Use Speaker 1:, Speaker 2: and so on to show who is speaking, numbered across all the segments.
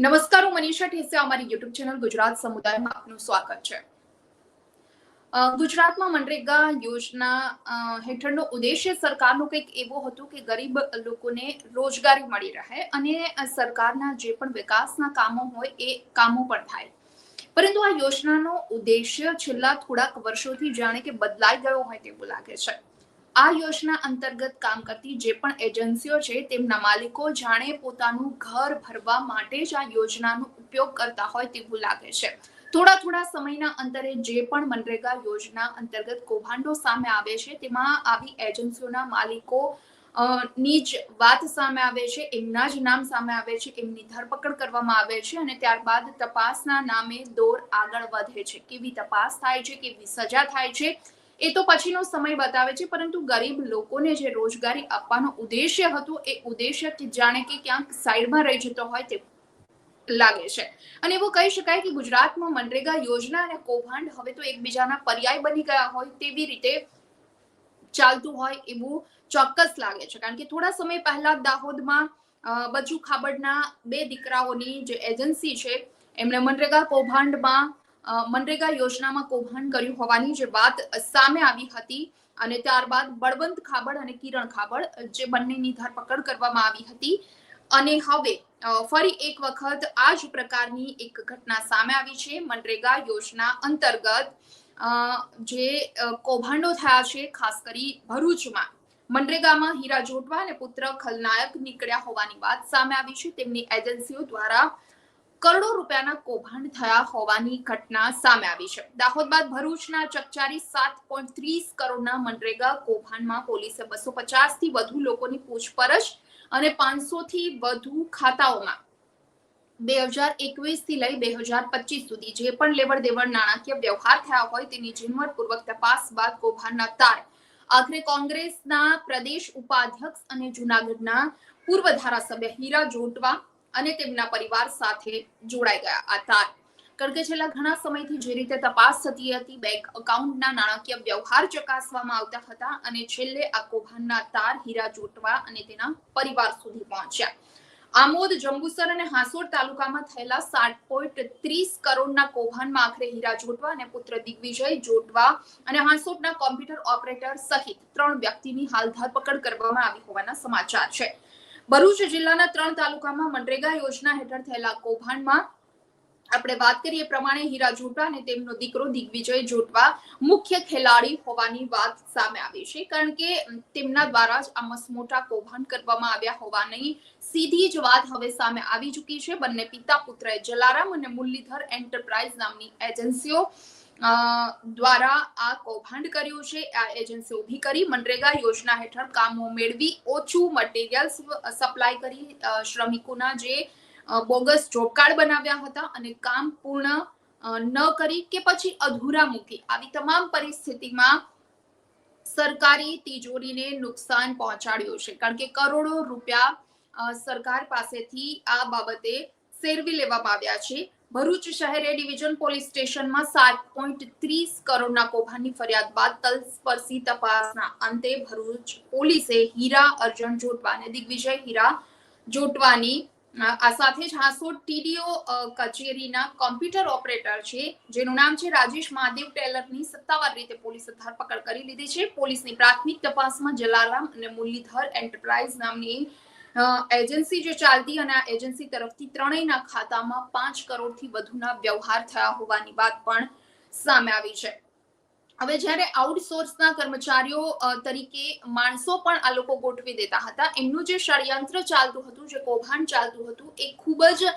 Speaker 1: નમસ્કાર, હું મનીષા ઠેસિયા અમારી યુટ્યુબ ચેનલ ગુજરાત સમુદાયમાં આપનું સ્વાગત છે. ગુજરાતમાં મનરેગા યોજના હેઠળનો ઉદ્દેશ્ય સરકારનો કંઈક એવો હતો કે ગરીબ લોકોને રોજગારી મળી રહે અને સરકારના જે પણ વિકાસના કામો હોય એ કામો પણ થાય. પરંતુ આ યોજનાનો ઉદ્દેશ્ય છેલ્લા થોડાક વર્ષોથી જાણે કે બદલાઈ ગયો હોય તેવું લાગે છે. આ યોજના અંતર્ગત કામ કરતી જે પણ એજન્સીઓ છે, તેમના માલિકો જાણે પોતાનું ઘર ભરવા માટે જ આ યોજનાનો ઉપયોગ કરતા હોય તેવું લાગે છે. થોડા થોડા સમયના અંતરે જે પણ મનરેગા યોજના અંતર્ગત કૌભાંડો સામે આવે છે, તેમાં આવી એજન્સીઓના માલિકો ની જ વાત સામે આવે છે, એમના જ નામ સામે આવે છે, એમની ધરપકડ કરવામાં આવે છે અને ત્યારબાદ તપાસના નામે દોર આગળ વધે છે. કેવી તપાસ થાય છે, કેવી સજા થાય છે એ તો પછીનો સમય બતાવે છે, પરંતુ ગરીબ લોકોને જે રોજગારી આપવાનો ઉદ્દેશ્ય હતો, એ ઉદ્દેશ્ય કે જાણે કે ક્યાંક સાઈડમાં રહી જતો હોય તે લાગે છે. અને એવું કહી શકાય કે ગુજરાતમાં મનરેગા યોજના અને કૌભાંડ હવે તો એકબીજાના પર્યાય બની ગયા હોય તેવી રીતે ચાલતું હોય એવું ચોક્કસ લાગે છે. કારણ કે થોડા સમય પહેલા દાહોદમાં બચુ ખાબડના બે દીકરાઓની જે એજન્સી છે, એમણે મનરેગા કૌભાંડમાં મનરેગા યોજનામાં કૌભાંડ કર્યું હોવાની જે વાત સામે આવી હતી અને ત્યારબાદ બળવંત ખાબડ અને કિરણ ખાબડ જે બંનેની ધરપકડ કરવામાં આવી હતી. અને હવે ફરી એક વખત આ જ પ્રકારની એક ઘટના સામે આવી છે. મનરેગા યોજના અંતર્ગત જે કૌભાંડો થયા છે, ખાસ કરી ભરૂચમાં. મનરેગામાં હીરા જોટવા અને પુત્ર ખલનાયક નીકળ્યા હોવાની વાત સામે આવી છે. તેમની એજન્સીઓ દ્વારા કરોડો રૂપિયાના કૌભાંડ થયા હોવાની ઘટના સામે આવી છે. દાહોદ બાદ ભરૂચના ચકચારી સાત પોઈન્ટ ત્રીસ કરોડના મનરેગા કૌભાંડમાં પોલીસે બસો પચાસથી વધુ લોકોની પૂછપરછ અને પાંચસો થી વધુ ખાતાઓમાં બે હજાર એકવીસથી લઈ બે હજાર પચીસ સુધી જે પણ લેવડ દેવડ નાણાકીય વ્યવહાર થયા હોય તેની ઝીણવટપૂર્વક તપાસ બાદ કૌભાંડના તાર આખરે કોંગ્રેસના પ્રદેશ ઉપાધ્યક્ષ અને જૂનાગઢના પૂર્વ ધારાસભ્ય હીરા જોટવા અને તેમના પરિવાર સાથે જોડાઈ ગયા. તાર કારણ કે છેલ્લા ઘણા સમયથી જે રીતે તપાસ થતી હતી, બેંક એકાઉન્ટના નાણાકીય વ્યવહાર ચકાસવામાં આવતા હતા અને છેલ્લે આ કૌભાંડના તાર હીરા જોટવા અને તેના પરિવાર સુધી પહોંચ્યા. આમોદ, જંબુસર અને હાંસોડ તાલુકામાં થયેલા સાત પોઈન્ટ ત્રીસ કરોડના કૌભાંડમાં આખરે હીરા જોટવા અને પુત્ર દિગ્વિજય જોટવા અને હાંસોડના કોમ્પ્યુટર ઓપરેટર સહિત ત્રણ વ્યક્તિની હાલ ધરપકડ કરવામાં આવી હોવાના સમાચાર છે. ભરૂચ જિલ્લાના ત્રણ તાલુકામાં મનરેગા યોજના હેઠળ થયેલા કૌભાંડમાં આપણે વાત કરીએ પ્રમાણે હીરા જોટવા અને તેમનો દીકરો દિગ્વિજય જોટવા મુખ્ય ખેલાડી હોવાની વાત સામે આવી છે. કારણ કે તેમના દ્વારા જ આ મસમોટા કૌભાંડ કરવામાં આવ્યા હોવાની સીધી જ વાત હવે સામે આવી ચૂકી છે. બંને પિતા પુત્રએ જલારામ અને મુરલીધર એન્ટરપ્રાઇઝ નામની એજન્સીઓ દ્વારા આ કૌભાંડ કર્યું છે. આ એજન્સી ઊભી કરી મનરેગા યોજના હેઠળ કામો મેળવી ઓછું મટીરિયલ્સ સપ્લાય કરી શ્રમિકોના જે બોગસ જોબ કાર્ડ બનાવ્યા હતા અને કામ પૂર્ણ ન કરી કે પછી અધૂરા મૂકી. આવી તમામ પરિસ્થિતિમાં સરકારી તિજોરીને નુકસાન પહોંચાડ્યું છે. કારણ કે કરોડો રૂપિયા સરકાર પાસેથી આ બાબતે સેરવી લેવામાં આવ્યા છે. ભરૂચ શહેરે ડિવિઝન પોલીસ સ્ટેશનમાં સાત પોઈન્ટ ત્રીસ કરોડના કૌભાંડની ફરિયાદ બાદ તલસ્પર્શી તપાસના અંતે ભરૂચ પોલીસે હીરા અર્જણ જોટવા અને દિગ્વિજય હીરા જોટવાની આ સાથે જ હાંસોડ ટીડીઓ કચેરીના કોમ્પ્યુટર ઓપરેટર છે, જેનું નામ છે રાજેશ મહાદેવ ટેલરની સત્તાવાર રીતે પોલીસે ધરપકડ કરી લીધી છે. પોલીસની પ્રાથમિક તપાસમાં જલારામ અને મુરલીધર એન્ટરપ્રાઇઝ નામની એજન્સી જે ચાલતી અને આ એજન્સી તરફથી ત્રણેયના ખાતામાં પાંચ કરોડથી વધુના વ્યવહાર થયા હોવાની વાત પણ સામે આવી છે. હવે જ્યારે આઉટસોર્સના કર્મચારીઓ તરીકે માણસો પણ આ લોકો ગોઠવી દેતા હતા, એમનું જે ષડયંત્ર ચાલતું હતું, જે કૌભાંડ ચાલતું હતું, એ ખૂબ જ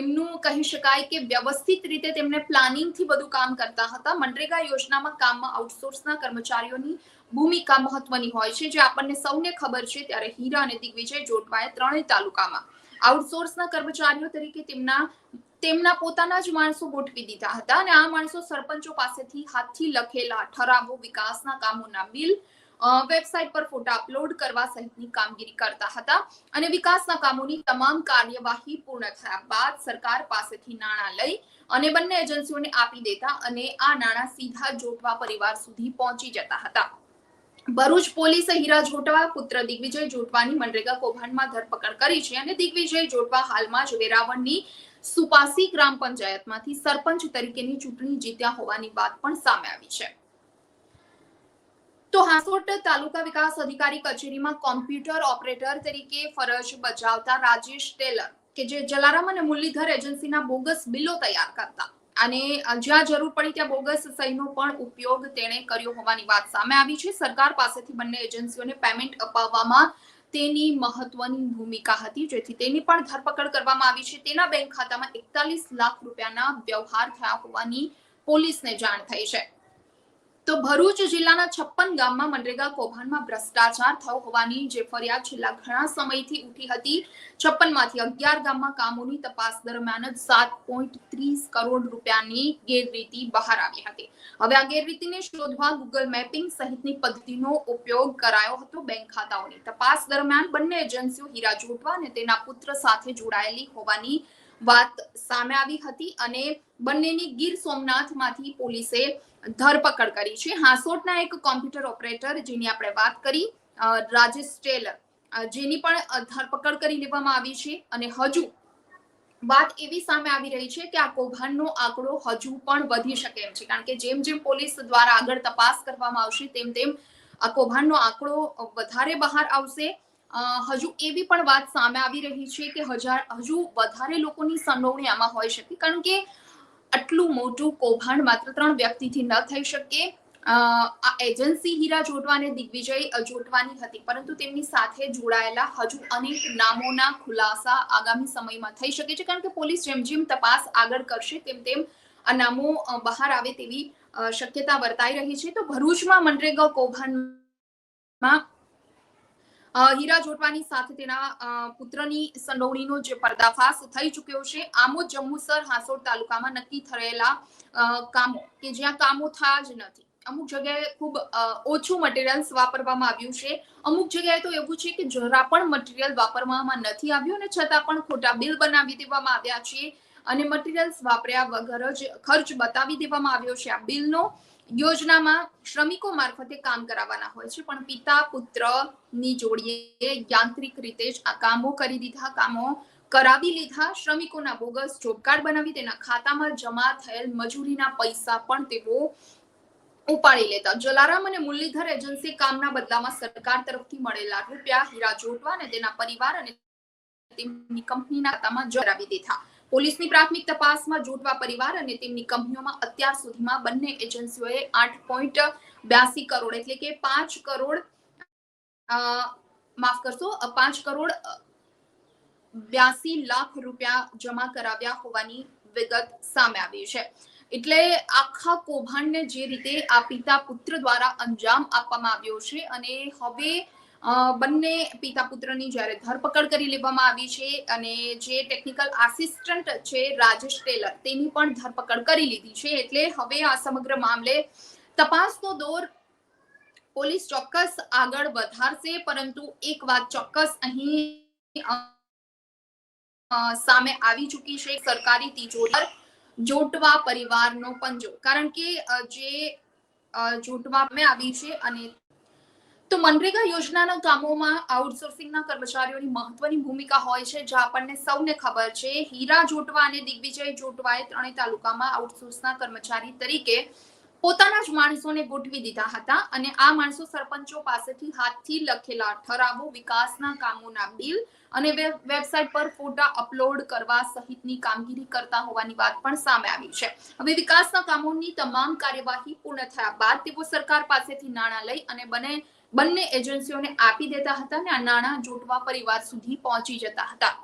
Speaker 1: એમનું કહી શકાય કે વ્યવસ્થિત રીતે તેમને પ્લાનિંગથી બધું કામ કરતા હતા. મનરેગા યોજનામાં કામમાં આઉટસોર્સના કર્મચારીઓની ભૂમિકા મહત્વની હોય છે. જે આપણને સૌને ખબર છે ત્યારે હીરા અને દિગ્વિજય જોટવાએ ત્રણેય તાલુકામાં આઉટસોર્સના કર્મચારીઓ તરીકે તેમના તેમના પોતાના જ માણસો ગોઠવી દીધા હતા અને આ માણસો સરપંચો પાસેથી હાથથી લખેલા ઠરાવો, વિકાસના કામોના બિલ વેબસાઇટ પર ફોટા અપલોડ કરવા સહિતની કામગીરી કરતા હતા અને વિકાસના કામોની તમામ કાર્યવાહી પૂર્ણ થયા બાદ સરકાર પાસેથી નાણાં લઈ અને બંને એજન્સીઓને આપી દેતા અને આ નાણાં સીધા જોટવા પરિવાર સુધી પહોંચી જતા હતા. ભરૂચ પોલીસે હીરા જોટવા પુત્ર દિગ્વિજય જોટવાની મનરેગા કૌભાંડમાં ધરપકડ કરી છે અને દિગ્વિજય જોટવા હાલમાં જ વેરાવળની સુપાસી ગ્રામ પંચાયતમાંથી સરપંચ તરીકેની ચૂંટણી જીત્યા હોવાની વાત પણ સામે આવી છે. તો હાંસોટ તાલુકા વિકાસ અધિકારી કચેરીમાં કોમ્પ્યુટર ઓપરેટર તરીકે ફરજ બજાવતા રાજેશ ટેલર, કે જે જલારામ અને મુરલીધર એજન્સીના બોગસ બિલો તૈયાર કરતા. અને જ્યાં જરૂર પડી ત્યાં બોગસ સહીનો પણ ઉપયોગ તેણે કર્યો હોવાની વાત સામે આવી છે. સરકાર પાસેથી બંને એજન્સીઓને પેમેન્ટ અપાવવામાં તેની મહત્વની ભૂમિકા હતી, જેથી તેની પણ ધરપકડ કરવામાં આવી છે. તેના બેંક ખાતામાં એકતાલીસ લાખ રૂપિયાના વ્યવહાર થયા હોવાની પોલીસને જાણ થઈ છે. તો ભરૂચ જિલ્લાના છપ્પન ગામમાં મનરેગા કૌભાંડમાં ભ્રષ્ટાચાર થયો હોવાની જે ફરિયાદ છેલ્લા ઘણા સમયથી ઉઠી હતી. છપ્પનમાંથી અગિયાર ગામમાં કામોની તપાસ દરમિયાન જ સાત પોઈન્ટ ત્રીસ કરોડ રૂપિયાની ગેરરીતિ બહાર આવી હતી. હવે આ ગેરરીતિને શોધવા ગૂગલ મેપિંગ સહિતની પદ્ધતિનો ઉપયોગ કરાયો હતો બેંક ખાતાઓની તપાસ દરમિયાન બંને એજન્સીઓ હીરા જોટવા અને તેના પુત્ર સાથે જોડાયેલી હોવાની વાત સામે આવી હતી અને બંનેની ગીર સોમનાથમાંથી પોલીસે ધરપકડ કરી છે. હાંસોટના એક કોમ્પ્યુટર ઓપરેટર જેની આપણે વાત કરી રાજેશ ટેલર જેની પણ ધરપકડ કરી લેવામાં આવી છે અને હજુ વાત એવી સામે આવી રહી છે કે આ કૌભાંડનો આંકડો હજુ પણ વધી શકે એમ છે. કારણ કે જેમ જેમ પોલીસ દ્વારા આગળ તપાસ કરવામાં આવશે, તેમ તેમ આ કૌભાંડનો આંકડો વધારે બહાર આવશે. હજુ એવી પણ વાત સામે આવી રહી છે કે હજાર, હજુ વધારે લોકોની સંડોવણી આમાં હોઈ શકે. કારણ કે આટલું મોટું કૌભાંડ માત્ર ત્રણ વ્યક્તિથી ન થઈ શકે. આ એજન્સી હીરા જોટવા અને દિગ્વિજય જોટવાની હતી. પરંતુ તેમની સાથે જોડાયેલા હજુ અનેક નામોના ખુલાસા આગામી સમયમાં થઈ શકે છે. કારણ કે પોલીસ જેમ જેમ તપાસ આગળ કરશે, તેમ તેમ આ નામો બહાર આવે તેવી શક્યતા વર્તાઈ રહી છે. તો ભરૂચમાં મનરેગા કૌભાંડમાં હીરા જોટવાની સાથે તેના પુત્રની સંડોવણીનો જે પર્દાફાશ થઈ ચૂક્યો છે આમોદ જંબુસર હાંસોડ તાલુકામાં નક્કી થયેલા કામો, કે જ્યાં કામો થયા જ નથી. અમુક જગ્યાએ ખૂબ ઓછું મટીરિયલ્સ વાપરવામાં આવ્યું છે. અમુક જગ્યાએ તો એવું છે કે જરા પણ મટીરિયલ વાપરવામાં નથી આવ્યું અને છતાં પણ ખોટા બિલ બનાવી દેવામાં આવ્યા છે અને મટીરિયલ્સ વાપર્યા વગર જ ખર્ચ બતાવી દેવામાં આવ્યો છે આ બિલનો. યોજનામાં શ્રમિકો મારફતે કામ કરાવવાના હોય છે, પણ પિતા પુત્રની જોડીએ યાંત્રિક રીતે જ આ કામો કરી દીધા, કામો કરાવી લીધા. શ્રમિકોના બોગસ જોબ કાર્ડ બનાવી, તેના ખાતામાં જમા થયેલ મજૂરીના પૈસા પણ તેઓ ઉપાડી લેતા. જલારામ અને મુરલીધર એજન્સી કામના બદલામાં સરકાર તરફથી મળેલા રૂપિયા હીરા જોટવા અને તેના પરિવાર અને તેમની કંપનીના ખાતામાં જરાવી દીધા. પોલીસની પ્રાથમિક તપાસમાં જોટવા પરિવાર અને તેમની કંપનીઓમાં અત્યાર સુધીમાં બંને એજન્સીઓએ આઠ પોઈન્ટ બ્યાસી કરોડ એટલે કે પાંચ કરોડ માફ કરશો પાંચ કરોડ બ્યાસી લાખ રૂપિયા જમા કરાવ્યા હોવાની વિગત સામે આવી છે. એટલે આખા કૌભાંડને જે રીતે આ પિતા પુત્ર દ્વારા અંજામ આપવામાં આવ્યો છે અને હવે બંને પિતા પુત્રની જ્યારે ધરપકડ કરી લેવામાં આવી છે અને જે ટેકનિકલ આસિસ્ટન્ટ છે રાજેશ ટેલર, તેની પણ ધરપકડ કરી લીધી છે. એટલે હવે આ સમગ્ર મામલે તપાસનો દોર પોલીસ ચોક્કસ આગળ વધારશે, પરંતુ એક વાત ચોક્કસ અહીં સામે આવી ચૂકી છે, સરકારી તિજોરી જોટવા પરિવારનો પંજો. કારણ કે જે જોટવા આવી છે અને તો મનરેગા યોજનાના કામોમાં આઉટસોર્સિંગના કર્મચારીઓની મહત્વની ભૂમિકા હોય છે જે આપણને સૌને ખબર છે, હીરા જોટવા અને દિગ્વિજય જોટવાએ ત્રણેય તાલુકામાં આઉટસોર્સના કર્મચારી તરીકે પોતાના જ માણસોને ગોઠવી દીધા હતા અને આ માણસો સરપંચો પાસેથી હાથથી લખેલા ઠરાવો, વિકાસના કામોના બિલ અને વેબ- વેબસાઇટ પર ફોટા અપલોડ કરવા સહિતની કામગીરી કરતા હોવાની વાત પણ સામે આવી છે. હવે વિકાસના કામોની તમામ કાર્યવાહી પૂર્ણ થયા બાદ તેઓ સરકાર પાસેથી નાણાં લઈ અને બને બંને એજન્સીઓને આપી દેતા હતા અને આ નાણાં જોટવા પરિવાર સુધી પહોંચી જતા હતા.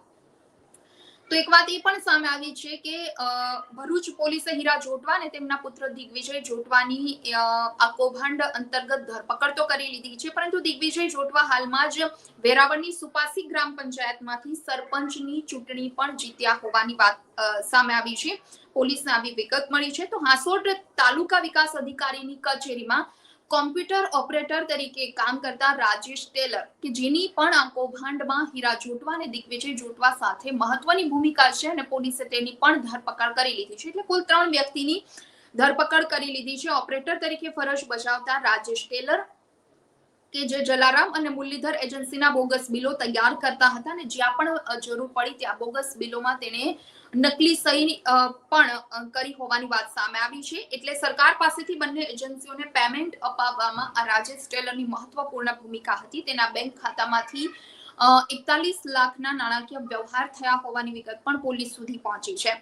Speaker 1: તો એક વાત એ પણ સામે આવી છે કે ભરૂચ પોલીસે હીરા જોટવા અને તેમના પુત્ર દિગ્વિજય જોટવાની આ કૌભાંડ અંતર્ગત ધરપકડ તો કરી લીધી છે, પરંતુ દિગ્વિજય જોટવા હાલમાં જ વેરાવળની સુપાસી ગ્રામ પંચાયતમાંથી સરપંચની ચૂંટણી પણ જીત્યા હોવાની વાત સામે આવી છે. પોલીસને આવી વિગત મળી છે. તો હાંસોટ તાલુકા વિકાસ અધિકારીની કચેરીમાં કોમ્પ્યુટર ઓપરેટર તરીકે કામ કરતા રાજેશ ટેલર, કે જેની પણ આ કૌભાંડમાં હીરા જોટવા અને દિગ્વિજય જોટવા સાથે મહત્વની ભૂમિકા છે અને પોલીસે તેની પણ ધરપકડ કરી લીધી છે. એટલે કુલ ત્રણ વ્યક્તિની ધરપકડ કરી લીધી છે. ઓપરેટર તરીકે ફરજ બજાવતા રાજેશ ટેલર કે જે જલારામ અને મુરલીધર એજન્સીના બોગસ બિલો તૈયાર કરતા હતા અને જ્યાં પણ જરૂર પડી ત્યાં બોગસ બિલોમાં તેને નકલી સહી પણ કરી હોવાની વાત સામે આવી છે. એટલે સરકાર પાસેથી બંને એજન્સીઓને પેમેન્ટ અપાવવામાં આ રાજેશ ટેલરની મહત્વપૂર્ણ ભૂમિકા હતી. તેના બેંક ખાતામાંથી એકતાલીસ લાખના નાણાકીય વ્યવહાર થયા હોવાની વિગત પણ પોલીસ સુધી પહોંચી છે.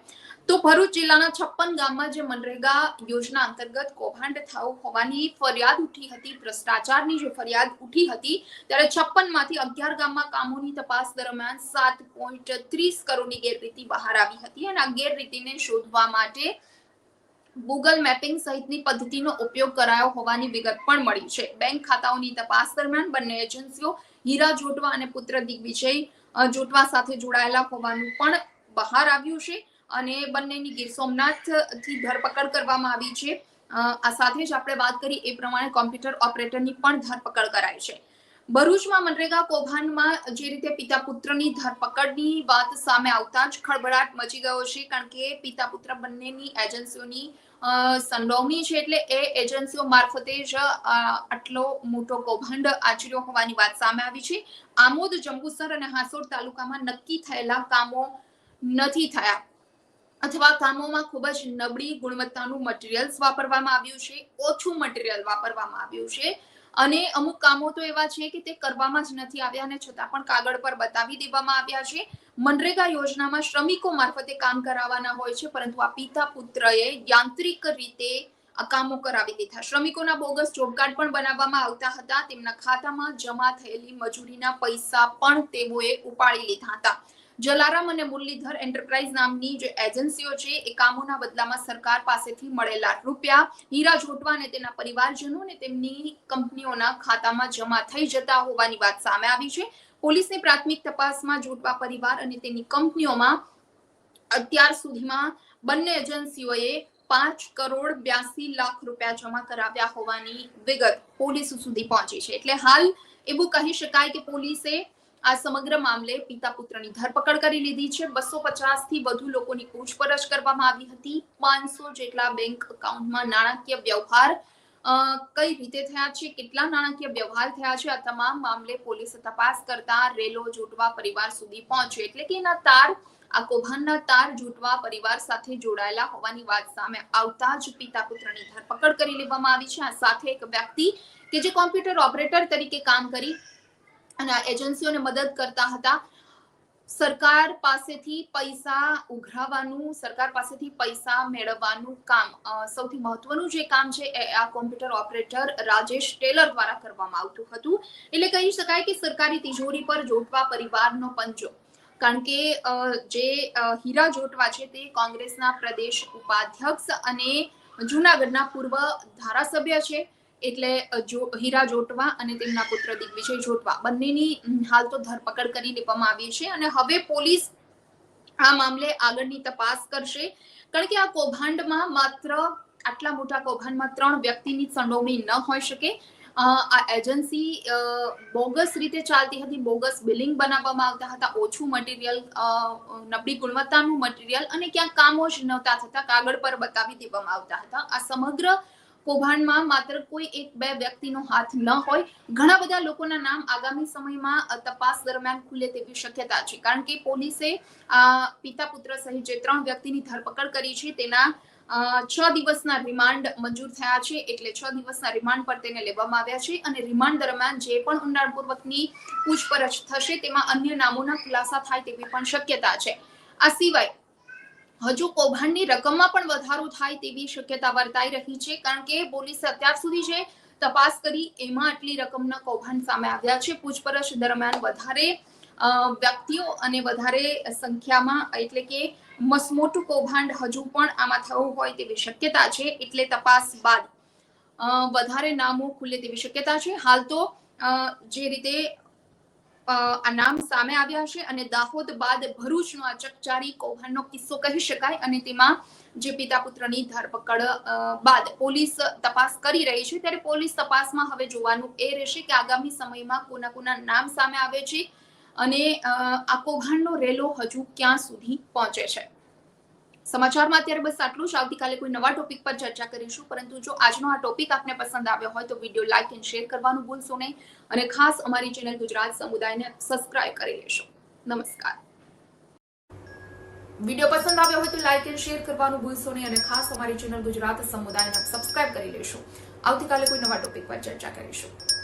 Speaker 1: તો ભરૂચ જિલ્લાના છપ્પન ગામમાં જે મનરેગા યોજના અંતર્ગત કૌભાંડ થયું હોવાની ફરિયાદ ઉઠી હતી, ભ્રષ્ટાચારની જે ફરિયાદ ઉઠી હતી, ત્યારે છપ્પનમાંથી અગિયાર ગામમાં કામોની તપાસ દરમિયાન સાત પોઈન્ટ ત્રીસ કરોડની ગેરરીતિ બહાર આવી હતી અને આ ગેરરીતિને શોધવા માટે ગૂગલ મેપિંગ સહિતની પદ્ધતિનો ઉપયોગ કરાયો હોવાની વિગત પણ મળી છે. બેંક ખાતાઓની તપાસ દરમિયાન બંને એજન્સીઓ હીરા જોટવા અને પુત્ર દિગ્વિજય જોટવા સાથે જોડાયેલા હોવાનું પણ બહાર આવ્યું છે અને બંનેની ગીર સોમનાથથી ધરપકડ કરવામાં આવી છે. આ સાથે જ આપણે વાત કરી એ પ્રમાણે કોમ્પ્યુટર ઓપરેટરની પણ ધરપકડ કરાઈ છે. ભરૂચમાં મનરેગા કૌભાંડમાં જે રીતે પિતા પુત્રની ધરપકડની વાત સામે આવતા જ ખળભળાટ મચી ગયો છે કારણ કે પિતા પુત્ર બંનેની એજન્સીઓની સંડોવણી છે એટલે એ એજન્સીઓ મારફતે જ આટલો મોટો કૌભાંડ આચર્યો હોવાની વાત સામે આવી છે. આમોદ, જંબુસર અને હાસોડ તાલુકામાં નક્કી થયેલા કામો નથી થયા અથવા કામોમાં ખૂબ જ નબળી ગુણવત્તાનું મટીરિયલ્સ વાપરવામાં આવ્યું છે, ઓછું મટીરિયલ વાપરવામાં આવ્યું છે. અને અમુક કામો તો એવા છે કે તે કરવામાં જ નથી આવ્યા અને છતાં પણ કાગળ પર બતાવી દેવામાં આવ્યા છે. મનરેગા યોજનામાં શ્રમિકો મારફતે કામ કરાવવાના હોય છે, પરંતુ આ પિતા પુત્રએ યાંત્રિક રીતે આ કામો કરાવી દીધા. શ્રમિકોના બોગસ જોબ કાર્ડ પણ બનાવવામાં આવતા હતા. તેમના ખાતામાં જમા થયેલી મજૂરીના પૈસા પણ તેઓએ ઉપાડી લીધા હતા. જલારામ અને મુરલીધર એન્ટરપ્રાઇઝ નામની જે એજન્સીઓ છે, એ કામોના બદલામાં સરકાર પાસેથી મળેલા રૂપિયા હીરા જોટવા અને તેના પરિવારજનો અને તેમની કંપનીઓના ખાતામાં જમા થઈ જતા હોવાની વાત સામે આવી છે. પોલીસની પ્રાથમિક તપાસમાં જોટવા પરિવાર અને તેની કંપનીઓમાં અત્યાર સુધીમાં બંને એજન્સીઓએ પાંચ કરોડ બ્યાસી લાખ રૂપિયા જમા કરાવ્યા હોવાની વિગત પોલીસ સુધી પહોંચી છે. એટલે હાલ એવું કહી શકાય કે પોલીસે આ સમગ્ર મામલે પિતા પુત્રની ધરપકડ કરી લીધી છે. બસો પચાસથી વધુ લોકોની પૂછપરછ કરવામાં આવી હતી. પાંચસો જેટલા બેંક એકાઉન્ટમાં નાણાકીય વ્યવહાર કઈ રીતે થયા છે, કેટલા નાણાકીય વ્યવહાર થયા છે, આ તમામ મામલે પોલીસે તપાસ કરતા રેલો જોટવા પરિવાર સુધી પહોંચ્યો. એટલે કે એના તાર, આ કૌભાંડના તાર જોટવા પરિવાર સાથે જોડાયેલા હોવાની વાત સામે આવતા જ પિતા પુત્રની ધરપકડ કરી લેવામાં આવી છે. આ સાથે એક વ્યક્તિ કે જે કોમ્પ્યુટર ઓપરેટર તરીકે કામ કરી અને એજન્સીઓને મદદ કરતા હતા. સરકાર પાસેથી પૈસા ઉઘરાવવાનું, સરકાર પાસેથી પૈસા મેળવવાનું કામ સૌથી મહત્વનું જે કામ છે એ આ કોમ્પ્યુટર ઓપરેટર રાજેશ ટેલર દ્વારા કરવામાં આવતું હતું. એટલે કહી શકાય કે સરકારી તિજોરી પર જોટવા પરિવારનો પંજો. કારણ કે જે હીરા જોટવા છે તે કોંગ્રેસના પ્રદેશ ઉપાધ્યક્ષ અને જૂનાગઢના પૂર્વ ધારાસભ્ય છે. એટલે હીરા જોટવા અને તેમના પુત્ર દિગ્વિજય જોટવા. બંનેની હાલ તો ધરપકડ કરી લેવામાં આવી છે અને હવે પોલીસ આ મામલે આગળની તપાસ કરશે. કારણ કે આ કૌભાંડમાં માત્ર, આટલા મોટા કૌભાંડમાં ત્રણ વ્યક્તિની સંડોવણી ન હોઈ શકે. આ એજન્સી બોગસ રીતે ચાલતી હતી. બોગસ બિલિંગ બનાવવામાં આવતા હતા. ઓછું મટીરિયલ નબળી ગુણવત્તાનું મટીરિયલ અને ક્યાંક કામો જ નહોતા થતા. કાગળ પર બતાવી દેવામાં આવતા હતા. આ સમગ્ર કૌભાંડમાં માત્ર કોઈ એક બે વ્યક્તિનો હાથ ન હોય, ઘણા બધા લોકોના નામ આગામી સમયમાં તપાસ દરમિયાન ખુલે તેવી શક્યતા છે. કારણ કે પોલીસે પિતા પુત્ર સહિત જે ત્રણ વ્યક્તિની ધરપકડ કરી છે, તેના છ દિવસના રિમાન્ડ મંજૂર થયા છે. એટલે છ દિવસના રિમાન્ડ પર તેને લેવામાં આવ્યા છે અને રિમાન્ડ દરમિયાન જે પણ ઊંડાણપૂર્વકની પૂછપરછ થશે, તેમાં અન્ય નામોના ખુલાસા થાય તેવી પણ શક્યતા છે. આ સિવાય હજુ કૌભાંડની રકમમાં પણ વધારો થાય તેવી શક્યતા વર્તાઈ રહી છે, કારણ કે પોલીસે અત્યાર સુધી જે તપાસ કરી, એમાં આટલી રકમના કૌભાંડ સામે આવ્યા છે. પૂછપરછ દરમિયાન વધારે વ્યક્તિઓ અને વધારે સંખ્યામાં, એટલે કે મસમોટું કૌભાંડ હજુ પણ આમાં થયું હોય તેવી શક્યતા છે, એટલે તપાસ બાદ વધારે નામો ખુલે તેવી શક્યતા છે. હાલ તો જે રીતે આ નામ સામે આવ્યા છે અને દાહોદ બાદ ભરૂચનો આ ચકચારી કૌભાંડનો કિસ્સો કહી શકાય અને તેમાં જે પિતા પુત્રની ધરપકડ બાદ પોલીસ તપાસ કરી રહી છે. ત્યારે પોલીસ તપાસમાં હવે જોવાનું એ રહેશે કે આગામી સમયમાં કોના કોના નામ સામે આવે છે અને આ કૌભાંડનો રેલો હજુ ક્યાં સુધી પહોંચે છે. સમાચારમાં અત્યારે બસ આટલું જ. આવતીકાલે કોઈ નવા ટોપિક પર ચર્ચા કરીશું. પરંતુ જો આજનો આ ટોપિક આપને પસંદ આવ્યો હોય તો વીડિયો લાઇક એન્ડ શેર કરવાનું ભૂલશો નહીં. અને ખાસ અમારી ચેનલ ગુજરાત સમુદાયને સબસ્ક્રાઇબ કરી લેશો. નમસ્કાર. વીડિયો પસંદ આવ્યો હોય તો લાઇક એન્ડ શેર કરવાનું ભૂલશો નહીં અને ખાસ અમારી ચેનલ ગુજરાત સમુદાયને સબસ્ક્રાઇબ કરી લેશો. આવતીકાલે કોઈ નવા ટોપિક પર ચર્ચા કરીશું.